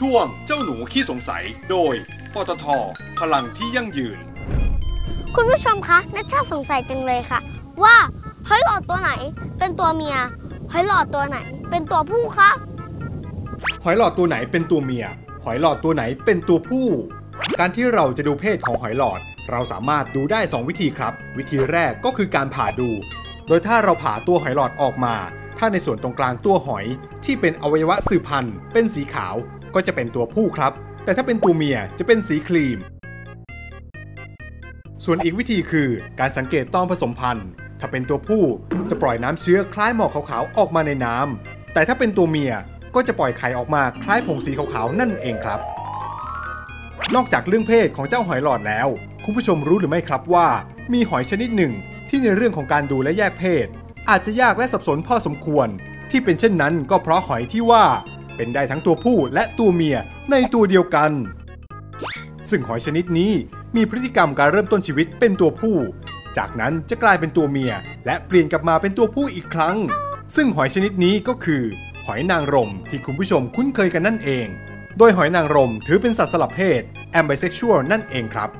ช่วงเจ้าหนูขี้สงสัย โดย ปตท พลังที่ยั่งยืน คุณผู้ชมคะนัชชาสงสัยจังเลยค่ะ ว่าหอยหลอดตัวไหน เป็นตัวเมียหอยหลอดตัวไหน เป็นตัวผู้คะหอยหลอดตัวไหนเป็นตัวเมีย หอยหลอดตัวไหนเป็นตัวผู้ การที่เราจะดูเพศของหอยหลอด เราสามารถดูได้ 2 วิธีครับ วิธีแรกก็คือการผ่าดู โดยถ้าเราผ่าตัวหอยหลอดออกมา ถ้าในส่วนตรงกลางตัวหอยที่เป็นอวัยวะสืบพันธุ์เป็นสีขาว ก็จะเป็นตัวผู้ครับ แต่ถ้าเป็นตัวเมียจะเป็นสีครีม ส่วนอีกวิธีคือการสังเกตตอนผสมพันธุ์ ถ้าเป็นตัวผู้จะปล่อยน้ำเชื้อคล้ายหมอกขาวๆออกมาในน้ำแต่ถ้าเป็นตัวเมียก็จะปล่อยไข่ออกมาคล้ายผงสีขาวๆนั่นเองครับ นอกจากเรื่องเพศของเจ้าหอยหลอดแล้ว คุณผู้ชมรู้หรือไม่ครับว่า มีหอยชนิดหนึ่งที่ในเรื่องของการดูและแยกเพศ อาจจะยากและสับสนพอสมควร ที่เป็นเช่นนั้นก็เพราะหอยที่ว่า เป็นได้ทั้งตัวผู้และตัวเมียในตัวเดียวกัน ซึ่งหอยชนิดนี้มีพฤติกรรมการเริ่มต้นชีวิตเป็นตัวผู้ จากนั้นจะกลายเป็นตัวเมีย และเปลี่ยนกลับมาเป็นตัวผู้อีกครั้ง ซึ่งหอยชนิดนี้ก็คือ หอยนางรมที่คุณผู้ชมคุ้นเคยกันนั่นเอง โดยหอยนางรมถือเป็นสัตว์สลับเพศ ambisexual นั่นเองครับ